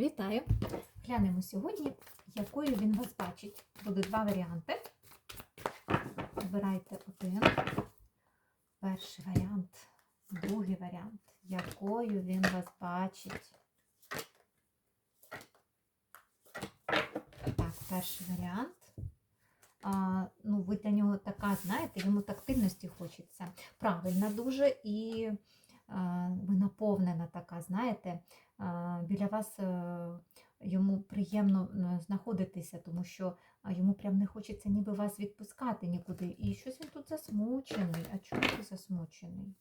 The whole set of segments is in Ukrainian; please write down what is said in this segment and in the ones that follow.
Вітаю! Глянемо сьогодні, якою він вас бачить. Буде два варіанти. Обирайте один. Перший варіант, другий варіант. Якою він вас бачить. Так, перший варіант. А, ну, ви для нього така, знаєте, йому тактильності хочеться. Правильна дуже і ви наповнена така, знаєте, біля вас е, йому приємно е, знаходитися, тому що йому прям не хочеться ніби вас відпускати нікуди. І щось він тут засмучений. А чому ти засмучений?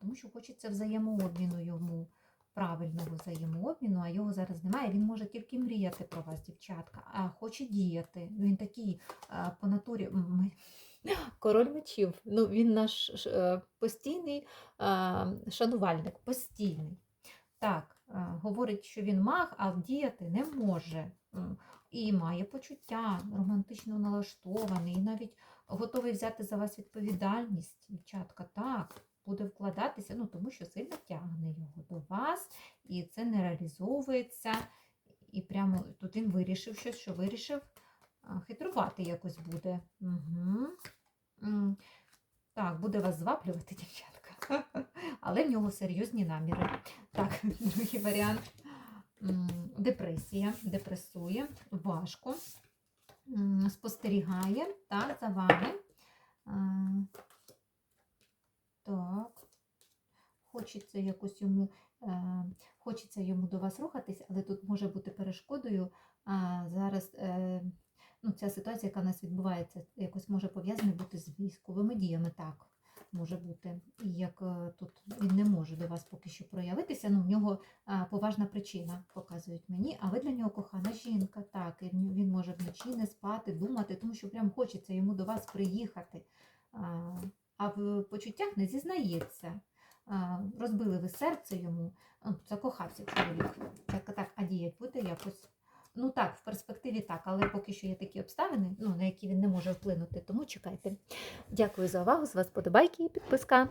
Тому що хочеться взаємообміну йому, правильного взаємообміну, а його зараз немає. Він може тільки мріяти про вас, дівчатка, а хоче діяти. Він такий по натурі. Король мечів. Ну, він наш е, постійний шанувальник, постійний. Так, говорить, що він маг, а діяти не може. І має почуття, романтично налаштований, і навіть готовий взяти за вас відповідальність, дівчатка. Так, буде вкладатися, ну тому що сильно тягне його до вас, і це не реалізовується. І прямо тут він вирішив щось, що вирішив хитрувати якось буде. Угу. Так, буде вас зваблювати, дівчатка. Але в нього серйозні наміри. Так, другий варіант. Депресія, депресує, важко, спостерігає так, за вами. Так. Хочеться якось йому, е, хочеться йому до вас рухатись, але тут може бути перешкодою. Зараз е, ну, ця ситуація, яка в нас відбувається, якось може пов'язана бути з військовими діями. Так, може бути. І як е, тут він не може до вас поки що проявитися, ну в нього поважна причина, показують мені, а ви для нього кохана жінка. Так, і він може вночі не спати, думати, тому що прям хочеться йому до вас приїхати. А, в почуттях не зізнається. Розбили ви серце йому, закохався чоловік. Так, так, а діять буде якось. Ну так, в перспективі так, але поки що є такі обставини, ну, на які він не може вплинути, тому чекайте. Дякую за увагу. З вас подобайки і підписка.